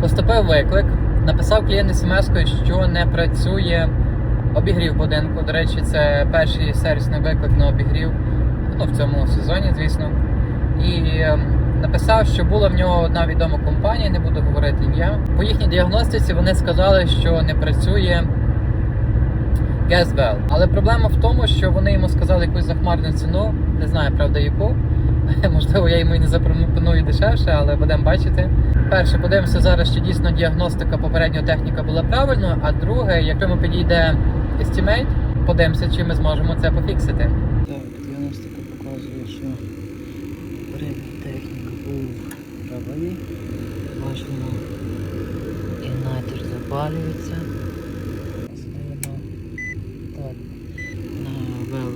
Поступив виклик, написав клієнт смс що не працює обігрів будинку. До речі, це перший сервісний виклик на обігрів ну, в цьому сезоні, звісно. І ем, написав, що була в нього одна відома компанія, не буду говорити ім'я. По їхній діагностиці вони сказали, що не працює Газбел. Але проблема в тому, що вони йому сказали якусь захмарну ціну, не знаю, правда, яку. Можливо, я йому і не запропоную дешевше, але будемо бачити. Перше, подивимося зараз, чи дійсно діагностика попереднього техніка була правильною. А друге, якщо йому підійде Estimate, подивимося, чи ми зможемо це пофіксити. Так, діагностика показує, що попередній технік був правий. Бачимо, інайтер запалюється. Ставимо так, на вел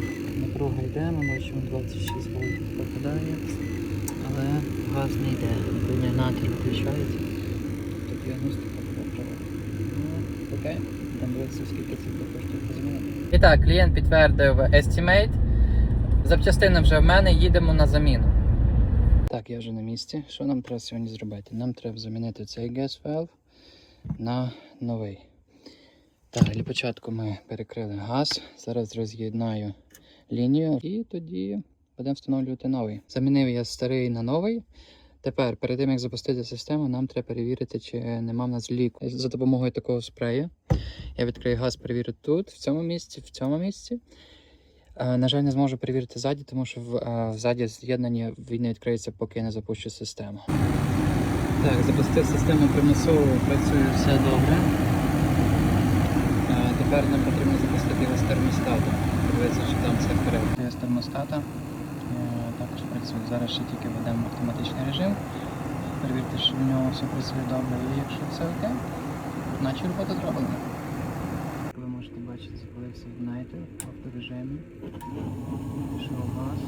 напруга йде, ми бачимо 26 вольт попадає, але газ не йде, ілюмінатор виключається. Тобто діагностика була. Ну, окей, там дивитися, скільки це коштує. І так, клієнт підтвердив Estimate. Запчастини вже в мене, їдемо на заміну. Так, я вже на місці. Що нам треба сьогодні зробити? Нам треба замінити цей gas valve на новий. Так, для початку ми перекрили газ. Зараз роз'єднаю лінію і тоді будемо встановлювати новий. Замінив я старий на новий. Тепер, перед тим як запустити систему, нам треба перевірити, чи нема в нас ліку. За допомогою такого спрею. Я відкрию газ, перевірю тут, в цьому місці, в цьому місці. Е, На жаль, не зможу перевірити ззаді, тому що е, ззаді з'єднання він не відкриється, поки я не запущу систему. Так, запустив систему примусово, працює все добре. Е, Тепер нам потрібно запустити його з термостату. Подивитися, чи там все в порядку. З термостата е, також працює. Зараз ще тільки ведемо автоматичний режим. Перевірте, що в нього все працює добре. І якщо все окей, наче робота зроблена. Ви можете бачити, запалився Igniter в авторежимі. Пішов газ.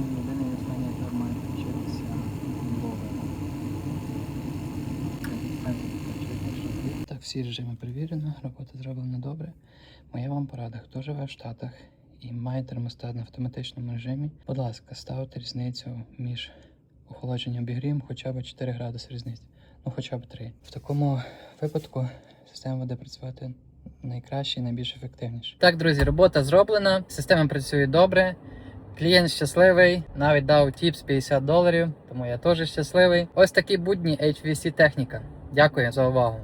І всі режими перевірено, робота зроблена добре. Моя вам порада, хто живе в Штатах і має термостат на автоматичному режимі, будь ласка, ставте різницю між охолодженням і обігрівом хоча б 4 градуси різниці. Ну хоча б 3. В такому випадку система буде працювати найкраще і найбільш ефективніше. Так, друзі, робота зроблена, система працює добре. Клієнт щасливий, навіть дав тіпс 50 доларів, тому я теж щасливий. Ось такі будні HVC техніка. Дякую за увагу.